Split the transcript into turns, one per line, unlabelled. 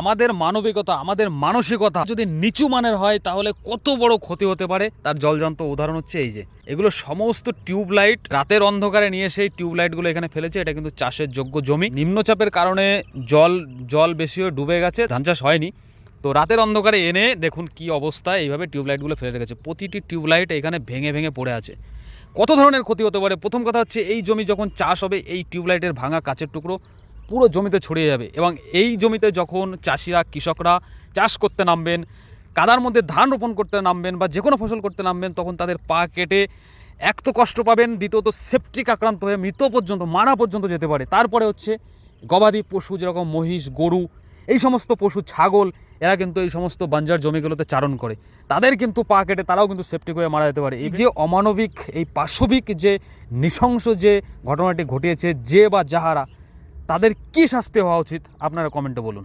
আমাদের মানবিকতা, আমাদের মানসিকতা যদি নিচু মানের হয়, তাহলে কত বড় ক্ষতি হতে পারে? তার জলজান্ত উদাহরণ হচ্ছে এই যে, এগুলো সমস্ত টিউবলাইট রাতের অন্ধকারে নিয়ে সেই টিউবলাইটগুলো এখানে ফেলেছে। এটা কিন্তু চাষের যোগ্য জমি। নিম্নচাপের কারণে জল জল বেশি হয়ে ডুবে গেছে, ধান চাষ হয়নি। তো রাতের অন্ধকারে এনে দেখুন কি অবস্থা, এইভাবে টিউবলাইটগুলো ফেলে রেখেছে। প্রতিটি টিউবলাইট এখানে ভেঙে ভেঙে পড়ে আছে। কত ধরনের ক্ষতি হতে পারে? প্রথম কথা হচ্ছে, এই জমি যখন চাষ হবে, এই টিউবলাইটের ভাঙা কাচের টুকরো পুরো জমিতে ছড়িয়ে যাবে এবং এই জমিতে যখন চাষিরা, কৃষকরা চাষ করতে নামবেন, কাদার মধ্যে ধান রোপণ করতে নামবেন বা যে কোনো ফসল করতে নামবেন, তখন তাদের পা কেটে এক তো কষ্ট পাবেন, দ্বিতীয়ত সেপটিক আক্রান্ত হয়ে মৃত পর্যন্ত, মারা পর্যন্ত যেতে পারে। তারপরে হচ্ছে গবাদি পশু যেরকম মহিষ, গরু, এই সমস্ত পশু, ছাগল, এরা কিন্তু এই সমস্ত বাঞ্জার জমিগুলোতে চারণ করে। তাদের কিন্তু পা কেটে তারাও কিন্তু সেপটিক হয়ে মারা যেতে পারে। এই যে অমানবিক, এই পাশবিক যে নৃশংস যে ঘটনাটি ঘটিয়েছে, যে বা যাহারা তাদের কি শাস্তি হওয়া উচিত? আপনারা কমেন্টে বলুন।